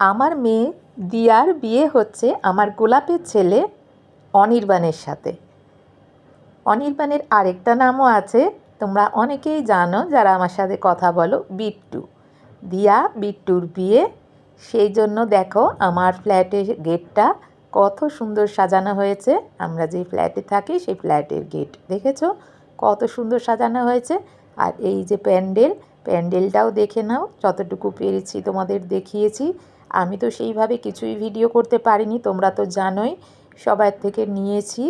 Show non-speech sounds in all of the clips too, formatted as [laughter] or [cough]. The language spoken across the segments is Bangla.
আমার মেয়ে দিয়ার বিয়ে হচ্ছে আমার গোলাপের ছেলে অনির্বাণের সাথে। অনির্বাণের আরেকটা নামও আছে, তোমরা অনেকেই জানো যারা আমার সাথে কথা বলো, বিট্টু। দিয়া বিট্টুর বিয়ে, সেই জন্য দেখো আমার ফ্ল্যাটের গেটটা কত সুন্দর সাজানো হয়েছে। আমরা যে ফ্ল্যাটে থাকি সেই ফ্ল্যাটের গেট, দেখেছ? কত সুন্দর সাজানো হয়েছে। আর এই যে প্যান্ডেল, প্যান্ডেলটাও দেখে নাও, যতটুকু পেরেছি তোমাদের দেখিয়েছি। আমি তো সেইভাবে কিছুই ভিডিও করতে পারিনি, তোমরা তো জানোই। সবার থেকে নিয়েছি,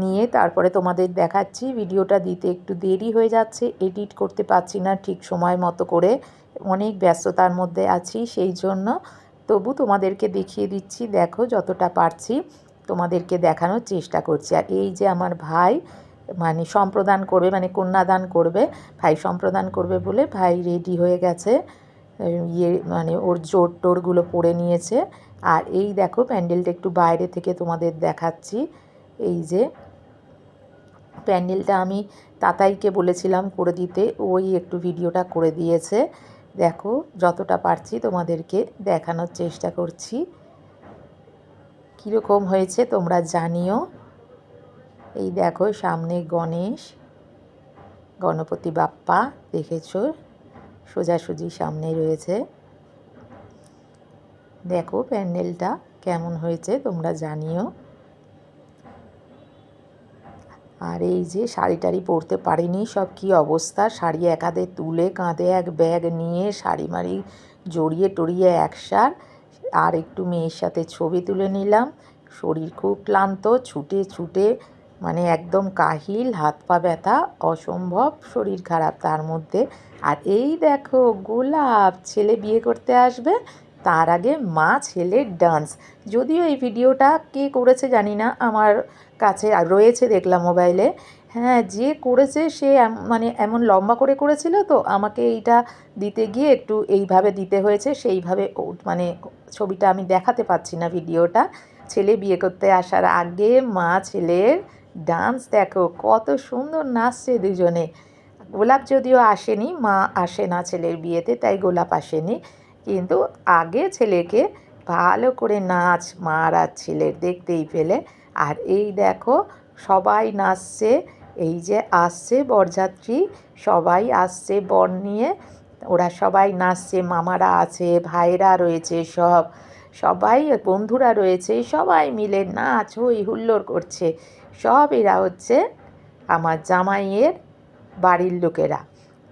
নিয়ে তারপরে তোমাদের দেখাচ্ছি। ভিডিওটা দিতে একটু দেরি হয়ে যাচ্ছে এডিট করতে পারছি না ঠিক সময় মতো করে। অনেক ব্যস্ততার মধ্যে আছি সেই জন্য। তবু তোমাদেরকে দেখিয়ে দিচ্ছি, দেখো যতটা পারছি, তোমাদেরকে দেখানোর চেষ্টা করছি। আর এই যে আমার ভাই মানে সম্প্রদান করবে মানে কন্যাদান করবে, ভাই সম্প্রদান করবে বলে ভাই রেডি হয়ে গেছে। ইয়ে মানে ওর জোর টোরগুলো পরে নিয়েছে। আর এই দেখো, প্যান্ডেলটা একটু বাইরে থেকে তোমাদের দেখাচ্ছি। এই যে, প্যান্ডেলটা আমি তাতাইকে বলেছিলাম করে দিতে, ওই একটু ভিডিওটা করে দিয়েছে। দেখো, যতটা পারছি তোমাদেরকে দেখানোর চেষ্টা করছি। কীরকম হয়েছে তোমরা জানিও। এই দেখো, সামনে গণেশ, গণপতি বাপ্পা, দেখেছ? সোজাসুজি সামনে রয়েছে। দেখো প্যান্ডেলটা কেমন হয়েছে তোমরা জানিও। আর এই যে শাড়ি টাড়ি পরতে পারিনি, সব কি অবস্থা? শাড়ি এক হাতে তুলে কাঁধে এক ব্যাগ নিয়ে শাড়ি মাড়ি জড়িয়ে টড়িয়ে একসার আর একটু মেয়ের সাথে ছবি তুলে নিলাম। শরীর খুব ক্লান্ত, ছুটে ছুটে মানে একদম কাহিল, হাত পা ব্যথা, অসম্ভব শরীর খারাপ তার মধ্যে। আর এই দেখো, গোলাপ ছেলে বিয়ে করতে আসবে, তার আগে মা ছেলের ডান্স। যদিও এই ভিডিওটা কে করেছে জানি না, আমার কাছে রয়েছে দেখলাম মোবাইলে। হ্যাঁ যে করেছে সে মানে এমন লম্বা করে করেছিল তো, আমাকে এইটা দিতে গিয়ে একটু এইভাবে দিতে হয়েছে, সেইভাবে মানে ছবিটা আমি দেখাতে পাচ্ছি না ভিডিওটা। ছেলে বিয়ে করতে আসার আগে মা ছেলের ডান্স দেখো, কত সুন্দর নাচছে দুজনে। গোলাপ যদিও আসেনি, মা আসে না ছেলের বিয়েতে, তাই গোলাপ আসেনি। কিন্তু আগে ছেলেকে ভালো করে নাচ, মার আর ছেলের দেখতেই পেলে। আর এই দেখো, সবাই নাচছে, এই যে আসছে বরযাত্রী, সবাই আসছে বর নিয়ে। ওরা সবাই নাচছে, মামারা আছে ভাইরা রয়েছে সব। সবাই, বন্ধুরা রয়েছে, সবাই মিলে নাচ, হই হুল্লোড় করছে। সব এরা হচ্ছে আমার জামাইয়ের বাড়ির লোকেরা।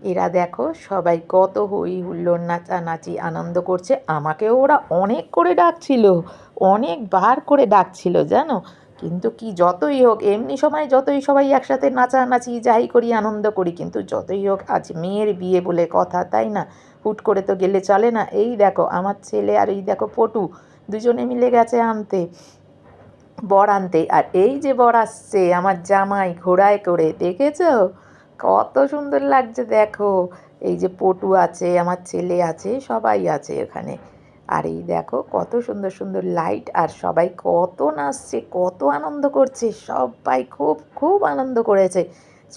এরা দেখো সবাই কত হই হুল্লোড় নাচানাচি আনন্দ করছে। আমাকেও ওরা অনেক করে ডাকছিল অনেকবার করে ডাকছিল, জানো? কিন্তু কি যতই হোক, এমনি সময় যতই সবাই একসাথে নাচানাচি, যাই করি, আনন্দ করি, কিন্তু যতই হোক, আজ মেয়ের বিয়ে বলে কথা, তাই না? হুট করে তো গেলে চলে না? এই দেখো, আমার ছেলে আর এই দেখো পটু, দুজনে মিলে গেছে আনতে। বর আনতে। আর এই যে বর আসছে, আমার জামাই ঘোড়ায় করে, দেখেছ? কত সুন্দর লাগছে, দেখো। এই যে পটু আছে, আমার ছেলে আছে, সবাই আছে এখানে আর এই দেখো, কত সুন্দর সুন্দর লাইট, আর সবাই কত নাচছে, কত আনন্দ করছে, সবাই খুব খুব আনন্দ করেছে।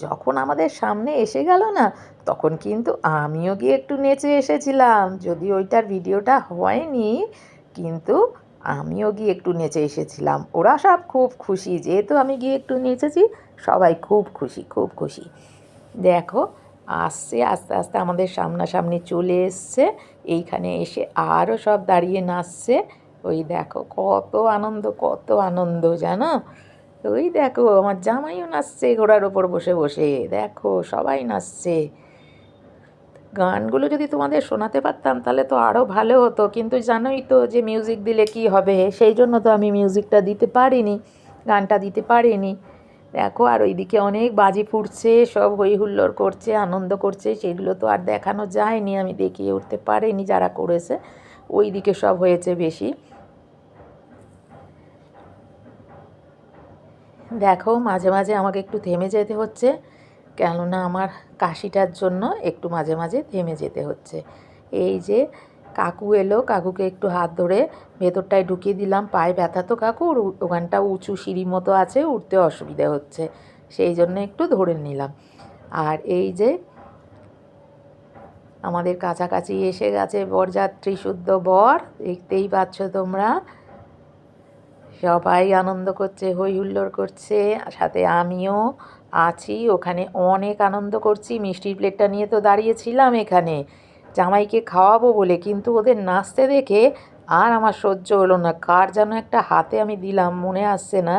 যখন আমাদের সামনে এসে গেল না, তখন কিন্তু আমিও গিয়ে একটু নেচে এসেছিলাম। যদি ওইটার ভিডিওটা হয়নি, কিন্তু আমিও গিয়ে একটু নেচে এসেছিলাম। ওরা সব খুব খুশি। যেহেতু আমি গিয়ে একটু নেচেছি, সবাই খুব খুশি খুব খুশি। দেখো, আসছে, আস্তে আস্তে আমাদের সামনাসামনি চলে এসছে। এইখানে এসে আরও সব দাঁড়িয়ে নাচছে। ওই দেখো, কত আনন্দ কত আনন্দ, জানো? ওই দেখো, আমার জামাইও নাচছে ঘোড়ার ওপর বসে বসে। দেখো, সবাই নাচছে। গানগুলো যদি তোমাদের শোনাতে পারতাম, তাহলে তো আরও ভালো হতো। কিন্তু জানোই তো যে মিউজিক দিলে কি হবে, সেই জন্য তো আমি মিউজিকটা দিতে পারিনি, গানটা দিতে পারিনি। দেখো, আর ওইদিকে অনেক বাজি ফুটছে, সব হই হুল্লোড় করছে, আনন্দ করছে, সেগুলো তো আর দেখানো যায়নি, আমি দেখিয়ে উঠতে পারিনি যারা করেছে ওই দিকে সব হয়েছে বেশি। দেখো, মাঝে মাঝে আমাকে একটু থেমে যেতে হচ্ছে। কেননা আমার কাশিটার জন্য একটু মাঝে মাঝে থেমে যেতে হচ্ছে। এই যে কাকু এলো, কাকুকে একটু হাত ধরে ভেতরটায় ঢুকিয়ে দিলাম। পায়ে ব্যথা তো কাকুর ওখানটা উঁচু সিঁড়ি মতো আছে, উঠতে অসুবিধা হচ্ছে। সেই জন্য একটু ধরে নিলাম। আর এই যে আমাদের কাছাকাছি এসে গেছে বরযাত্রী শুদ্ধ বর। দেখতেই পাচ্ছ তোমরা। সবাই আনন্দ করছে হই হুল্লোড় করছে সাথে আমিও। আছি, ওখানে অনেক আনন্দ করছি। মিষ্টির প্লেটটা নিয়ে তো দাঁড়িয়েছিলাম এখানে। জামাইকে খাওয়াবো বলে, কিন্তু ওদের নাচতে দেখে আর আমার সহ্য হলো না। কার যেন একটা হাতে আমি দিলাম, মনে আসছে না।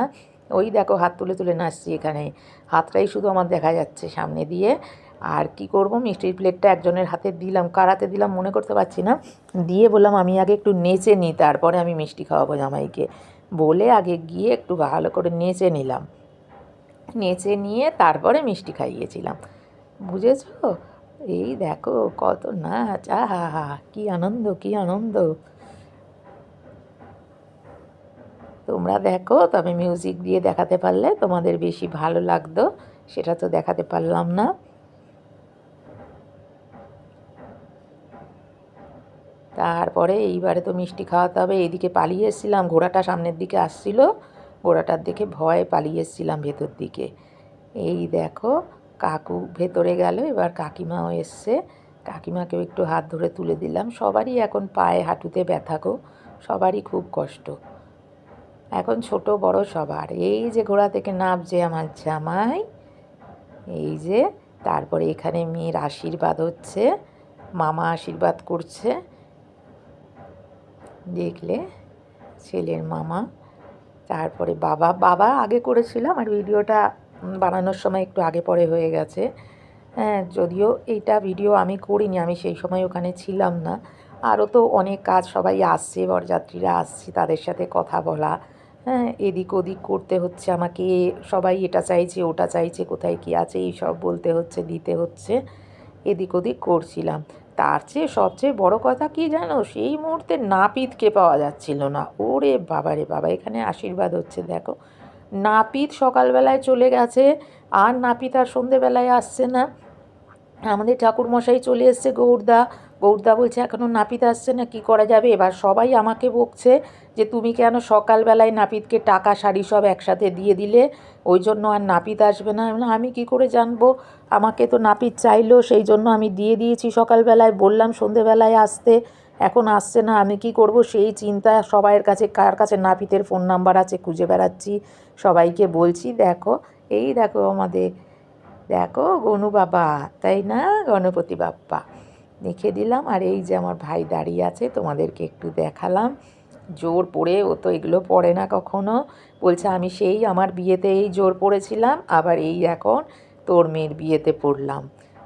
ওই দেখো, হাত তুলে তুলে নাচছি এখানে। হাতটাই শুধু আমার দেখা যাচ্ছে সামনে দিয়ে। আর কি করব? মিষ্টির প্লেটটা একজনের হাতে দিলাম। কার হাতে দিলাম মনে করতে পারছি না। দিয়ে বললাম, আমি আগে একটু নেচে নিই, তারপরে আমি মিষ্টি খাওয়াবো জামাইকে। বলে আগে গিয়ে একটু ভালো করে নেচে নিলাম। নেচে নিয়ে তারপরে মিষ্টি খাইয়েছিলাম। বুঝেছ? এই দেখো কত নাচ আহা হা কী আনন্দ কী আনন্দ। তোমরা দেখো, তবে মিউজিক দিয়ে দেখাতে পারলে তোমাদের বেশি ভালো লাগতো, সেটা তো দেখাতে পারলাম না। তারপরে এইবারে তো মিষ্টি খাওয়াতে হবে, এইদিকে পালিয়ে এসেছিলাম, ঘোড়াটা সামনের দিকে আসছিল। ঘোড়াটার দিকে ভয় পালিয়ে এসেছিলাম ভেতর দিকে। এই দেখো, কাকু ভেতরে গেল, এবার কাকিমাও এসছে। কাকিমাকেও একটু হাত ধরে তুলে দিলাম। সবারই এখন পায়ে হাঁটুতে ব্যথা গো, সবারই খুব কষ্ট। এখন ছোট, বড় সবার। এই যে ঘোড়া থেকে নামছে আমার জামাই, এই যে তারপরে এখানে মেয়ের আশীর্বাদ হচ্ছে, মামা আশীর্বাদ করছে। দেখলে, ছেলের মামা তারপরে বাবা বাবা আগে করেছিলাম আর ভিডিওটা বানানোর সময় একটু আগে পরে হয়ে গেছে। হ্যাঁ যদিও এইটা ভিডিও আমি করিনি, আমি সেই সময় ওখানে ছিলাম না। আরও তো অনেক কাজ সবাই আসছে, বরযাত্রীরা আসছে, তাদের সাথে কথা বলা। হ্যাঁ এদিক ওদিক করতে হচ্ছে আমাকে, সবাই এটা চাইছে, ওটা চাইছে, কোথায় কী আছে এই সব বলতে হচ্ছে, দিতে হচ্ছে। এদিক ওদিক করছিলাম। তার চেয়ে সবচেয়ে বড় কথা কি জানো? সেই মুহূর্তে নাপিতকে পাওয়া যাচ্ছিল না। ওরে বাবা রে বাবা, এখানে আশীর্বাদ হচ্ছে, দেখো। নাপিত সকালবেলায় চলে গেছে, আর নাপিত আর সন্ধেবেলায় আসছে না। আমাদের ঠাকুরমশাই চলে এসছে, গৌরদা। গৌরদা বলছে এখনও নাপিত আসছে না, কি করা যাবে? এবার সবাই আমাকে বকছে যে তুমি কেন সকালবেলায় নাপিতকে টাকা, শাড়ি সব একসাথে দিয়ে দিলে? ওই জন্য আর নাপিত আসবে না। আমি কি করে জানব? আমাকে তো নাপিত চাইলো, সেই জন্য আমি দিয়ে দিয়েছি সকালবেলায়। বললাম, সন্ধেবেলায় আসতে। এখন আসছে না, আমি কি করব? সেই চিন্তা সবাইয়ের কাছে, কার কাছে? নাপিতের ফোন নাম্বার আছে, খুঁজে বেড়াচ্ছি। সবাইকে বলছি, দেখো, এই দেখো আমাদের, দেখো গনু বাবা, তাই না? গণপতি বাপ্পা। লিখে দিলাম। আর এই যে আমার ভাই দাঁড়িয়ে আছে, তোমাদেরকে একটু দেখালাম। জোর পড়ে, ও তো এগুলো পড়ে না কখনো। বলছে, আমি সেই আমার বিয়েতে এই জোর পড়েছিলাম, আবার এই এখন তোর মেয়ের বিয়েতে পড়লাম।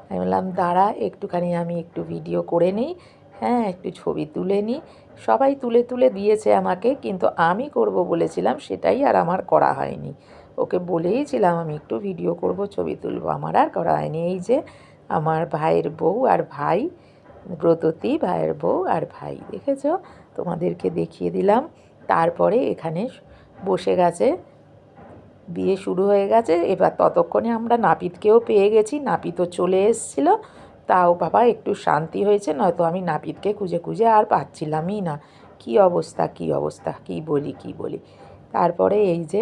আমি বললাম, দাঁড়া, একটুখানি আমি একটু ভিডিও করে নিই হ্যাঁ একটু ছবি তুলে নিই। সবাই তুলে তুলে দিয়েছে আমাকে, কিন্তু আমি করব বলেছিলাম, সেটাই আর আমার করা হয়নি। ওকে বলেইছিলাম, আমি একটু ভিডিও করব, ছবি তুলব। আমার আর করা হয়নি। এই যে আমার ভাইয়ের বউ আর ভাই, ব্রততী, ভাইয়ের বউ আর ভাই, দেখেছ? তোমাদেরকে দেখিয়ে দিলাম। তারপরে এখানে বসে গেছে। বিয়ে শুরু হয়ে গেছে। এবার ততক্ষণে আমরা নাপিতকেও পেয়ে গেছি। নাপিতও চলে এসেছিল। তাও বাবা একটু শান্তি হয়েছে, নয়তো আমি নাপিতকে খুঁজে খুঁজে আর পাচ্ছিলামই না। কি অবস্থা কি অবস্থা, কি বলি কি বলি। তারপরে এই যে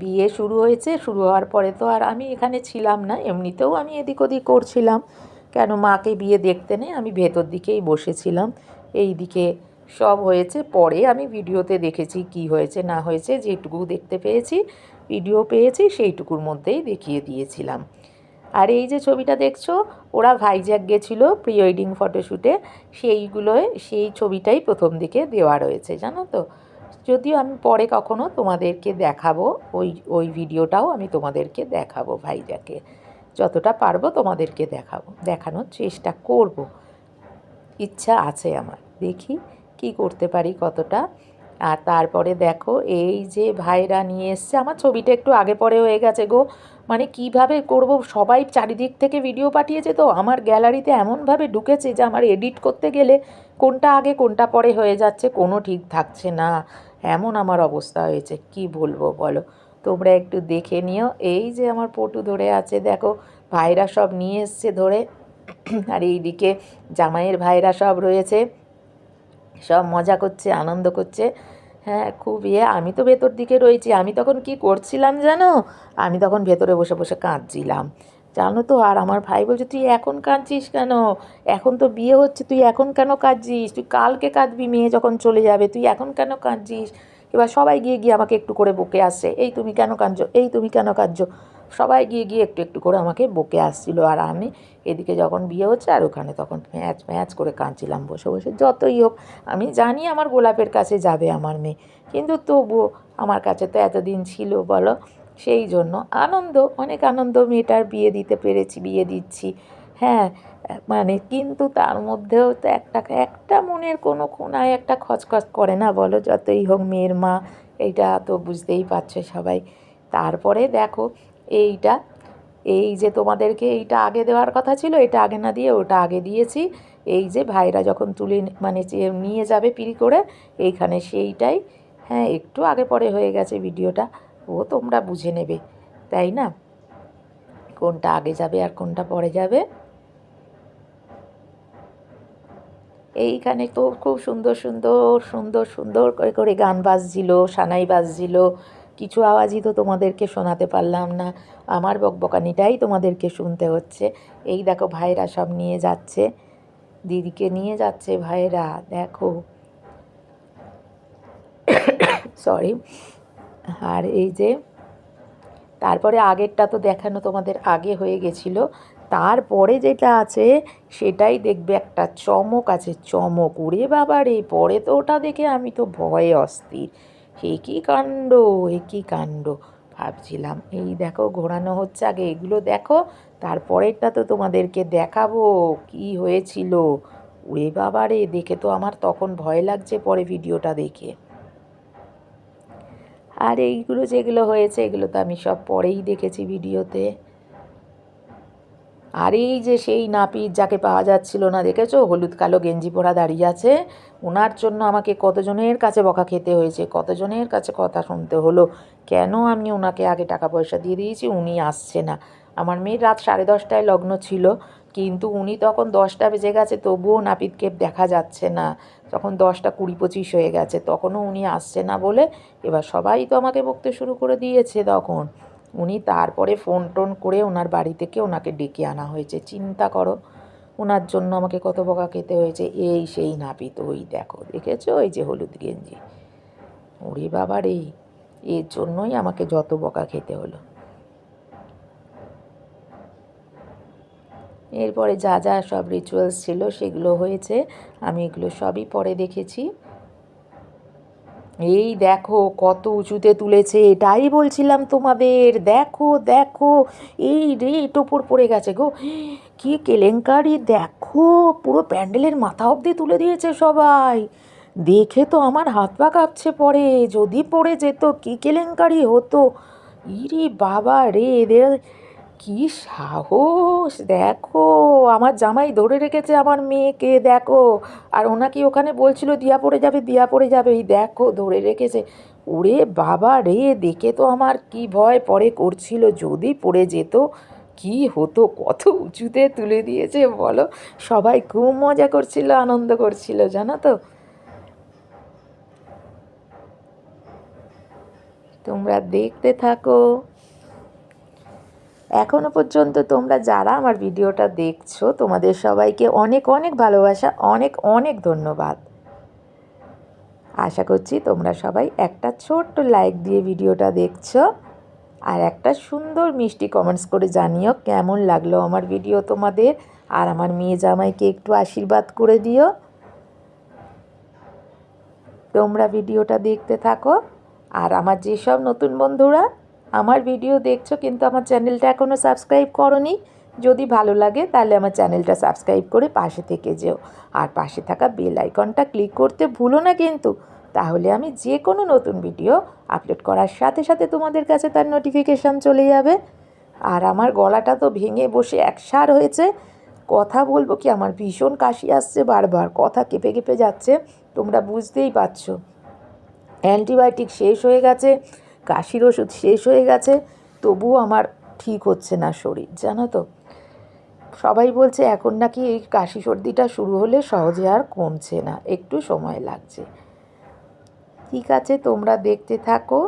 বিয়ে শুরু হয়েছে, শুরু হওয়ার পরে তো আর আমি এখানে ছিলাম না। এমনিতেও আমি এদিক ওদিক করছিলাম। কেন মাকে বিয়ে দেখতে নেই? আমি ভেতর দিকেই বসেছিলাম। এই দিকে সব হয়েছে। পরে আমি ভিডিওতে দেখেছি কি হয়েছে, না হয়েছে, যেটুকু দেখতে পেয়েছি, ভিডিও পেয়েছি, সেইটুকুর মধ্যেই দেখিয়ে দিয়েছিলাম। আর এই যে ছবিটা দেখছ, ওরা ভাইজ্যাক গেছিল প্রি ওয়েডিং ফটোশ্যুটে সেইগুলোয়, সেই ছবিটাই প্রথম দিকে দেওয়া রয়েছে, জানো তো? যদিও আমি পরে কখনো তোমাদেরকে দেখাবো, ওই ওই ভিডিওটাও আমি তোমাদেরকে দেখাবো ভাইজাকে যতটা পারব তোমাদেরকে দেখাবো, দেখানোর চেষ্টা করব। ইচ্ছা আছে আমার। দেখি কি করতে পারি কতটা। আর তারপরে দেখো, এই যে ভাইরা নিয়ে এসছে, আমার ছবিটা একটু আগে পরে হয়ে গেছে গো। মানে কীভাবে করব, সবাই চারিদিক থেকে ভিডিও পাঠিয়েছে তো। আমার গ্যালারিতে এমনভাবে ঢুকেছে যে আমার এডিট করতে গেলে কোনটা আগে, কোনটা পরে হয়ে যাচ্ছে, কোনো ঠিক থাকছে না। এমন আমার অবস্থা হয়েছে, কি বলব বলো। তোমরা একটু দেখে নিও। এই যে আমার পটু ধরে আছে, দেখো, ভাইরা সব নিয়ে এসছে ধরে। [clears throat] আর এইদিকে জামাইয়ের ভাইরা সব রয়েছে। সব মজা করছে, আনন্দ করছে। হ্যাঁ খুব ইয়ে। আমি তো ভেতর দিকে রয়েছি। আমি তখন কি করছিলাম জানো? আমি তখন ভেতরে বসে বসে কাঁদছিলাম। জানো তো, আর আমার ভাই বলছে, তুই এখন কাঁদছিস কেন? এখন তো বিয়ে হচ্ছে। তুই এখন কেন কাঁদছিস? তুই কালকে কাঁদবি মেয়ে যখন চলে যাবে। তুই এখন কেন কাঁদছিস? এবার সবাই গিয়ে গিয়ে আমাকে একটু করে বকে আসছে, এই তুমি কেন কাঁদছো? এই তুমি কেন কাঁদছো? সবাই গিয়ে গিয়ে একটু একটু করে আমাকে বকে আসছিল। আর আমি এদিকে যখন বিয়ে হচ্ছে, আর ওখানে তখন ম্যাচ ম্যাচ করে কাঁদছিলাম, বসে বসে যতই হোক। আমি জানি আমার গোলাপের কাছে যাবে আমার মেয়ে, কিন্তু তবুও আমার কাছে তো এতদিন ছিল, বলো। সেই জন্য আনন্দ, অনেক আনন্দ মেয়েটার বিয়ে দিতে পেরেছি, বিয়ে দিচ্ছি। হ্যাঁ মানে কিন্তু তার মধ্যেও তো একটা একটা মনের কোনো কোনায় একটা খচখচ করে না বলো, যতই হোক মেয়ের মা, এইটা তো বুঝতেই পারছে সবাই। তারপরে দেখো, এইটা, এই যে তোমাদেরকে এইটা আগে দেওয়ার কথা ছিল, এটা আগে না দিয়ে ওটা আগে দিয়েছি। এই যে ভাইরা যখন তুলে মানে নিয়ে যাবে পিড়ি করে, এইখানে সেইটাই হ্যাঁ একটু আগে পরে হয়ে গেছে ভিডিওটা, ও তোমরা বুঝে নেবে, তাই না? কোনটা আগে যাবে আর কোনটা পরে যাবে? এইখানে তো খুব সুন্দর সুন্দর সুন্দর সুন্দর করে করে গান বাজছিল, সানাই বাজছিল। কিছু আওয়াজই তো তোমাদেরকে শোনাতে পারলাম না। আমার বকবকানিটাই তোমাদেরকে শুনতে হচ্ছে। এই দেখো ভাইরা সব নিয়ে যাচ্ছে। দিদিকে নিয়ে যাচ্ছে ভাইরা, দেখো। সরি আর এই যে, তারপরে আগেরটা তো দেখানো তোমাদের আগে হয়ে গেছিল। তারপরে যেটা আছে, সেটাই দেখবে একটা চমক আছে, চমক। উড়ে বাবা রে, পরে তো ওটা দেখে আমি তো ভয়ে অস্থির। হে কী কাণ্ড এ কী কাণ্ড। ভাবছিলাম, এই দেখো ঘোরানো হচ্ছে আগে এগুলো দেখো, তারপরেরটা তো তোমাদেরকে দেখাবো, কি হয়েছিল। উড়ে বাবা রে, দেখে তো আমার তখন ভয় লাগছে পরে ভিডিওটা দেখে। আর এইগুলো যেগুলো হয়েছে, এগুলো তো আমি সব পরেই দেখেছি ভিডিওতে। আর এই যে সেই নাপিত যাকে পাওয়া যাচ্ছিল না, দেখেছ? হলুদ কালো গেঞ্জি পরা দাঁড়িয়ে আছে। ওনার জন্য আমাকে কতজনের কাছে বকা খেতে হয়েছে? কতজনের কাছে কথা শুনতে হলো? কেন আমি ওনাকে আগে টাকা পয়সা দিয়ে দিয়েছি? উনি আসছে না। আমার মেয়ের রাত সাড়ে দশটায় লগ্ন ছিল, কিন্তু উনি তখন দশটা বেজে গেছে, তবুও নাপিতকে দেখা যাচ্ছে না। তখন দশটা কুড়ি পঁচিশ হয়ে গেছে, তখনও উনি আসছে না বলে এবার সবাই তো আমাকে বকতে শুরু করে দিয়েছে তখন। উনি তারপরে ফোন টোন করে ওনার বাড়ি থেকে ওনাকে ডেকে আনা হয়েছে। চিন্তা করো, ওনার জন্য আমাকে কত বকা খেতে হয়েছে। এই সেই নাপিত, ওই দেখো, দেখেছ? ওই যে হলুদ গেঞ্জি। ওরে বাবা রে, এর জন্যই আমাকে যত বকা খেতে হলো। এরপরে যা যা সব রিচুয়ালস ছিল সেগুলো হয়েছে, আমি এগুলো সবই পরে দেখেছি। এই দেখো কত উঁচুতে তুলেছে, এটাই বলছিলাম তোমাদের। দেখো দেখো, এই রে টোপর পড়ে গেছে গো। কি কেলেঙ্কারি, দেখো, পুরো প্যান্ডেলের মাথা অবধি তুলে দিয়েছে সবাই। দেখে তো আমার হাত পা কাঁপছে পড়ে যদি পড়ে যেত, কি কেলেঙ্কারি হতো। ইরে বাবা রে, এদের কি সাহস! দেখো, আমার জামাই ধরে রেখেছে আমার মেয়েকে, দেখো। আর ওনাকে ওখানে বলছিল, দিয়া পড়ে যাবে, দিয়া পড়ে যাবে। এই দেখো, ধরে রেখেছে। ওরে বাবা রে, দেখে তো আমার কি ভয় পরে করছিল, যদি পড়ে যেত কি হতো? কত উঁচুতে তুলে দিয়েছে, বলো। সবাই খুব মজা করছিল, আনন্দ করছিল, জানো তো? তোমরা দেখতে থাকো। এখনও পর্যন্ত তোমরা যারা আমার ভিডিওটা দেখছ, তোমাদের সবাইকে অনেক অনেক ভালোবাসা, অনেক অনেক ধন্যবাদ। আশা করছি তোমরা সবাই একটা ছোট্ট লাইক দিয়ে ভিডিওটা দেখছ আর একটা সুন্দর মিষ্টি কমেন্টস করে জানিও কেমন লাগল আমার ভিডিও তোমাদের। আর আমার মেয়ে জামাইকে একটু আশীর্বাদ করে দিও। তোমরা ভিডিওটা দেখতে থাকো। আর আমার যেসব নতুন বন্ধুরা আমার ভিডিও দেখছ কিন্তু আমার চ্যানেলটা এখনও সাবস্ক্রাইব করনি, যদি ভালো লাগে তাহলে আমার চ্যানেলটা সাবস্ক্রাইব করে পাশে থেকে যেও। আর পাশে থাকা বেল আইকনটা ক্লিক করতে ভুলো না কিন্তু। তাহলে আমি যে কোনো নতুন ভিডিও আপলোড করার সাথে সাথে তোমাদের কাছে তার নোটিফিকেশান চলে যাবে। আর আমার গলাটা তো ভেঙে বসে একসার হয়েছে। কথা বলব কি, আমার ভীষণ কাশি আসছে বারবার, কথা কেঁপে কেঁপে যাচ্ছে, তোমরা বুঝতেই পারছ। অ্যান্টিবায়োটিক শেষ হয়ে গেছে কাশির ওষুধ শেষ হয়ে গেছে, তবুও আমার ঠিক হচ্ছে না শরীর, জানো তো। সবাই বলছে, এখন নাকি এই কাশি সর্দিটা শুরু হলে সহজে আর কমছে না, একটু সময় লাগছে। ঠিক আছে, তোমরা দেখতে থাকো।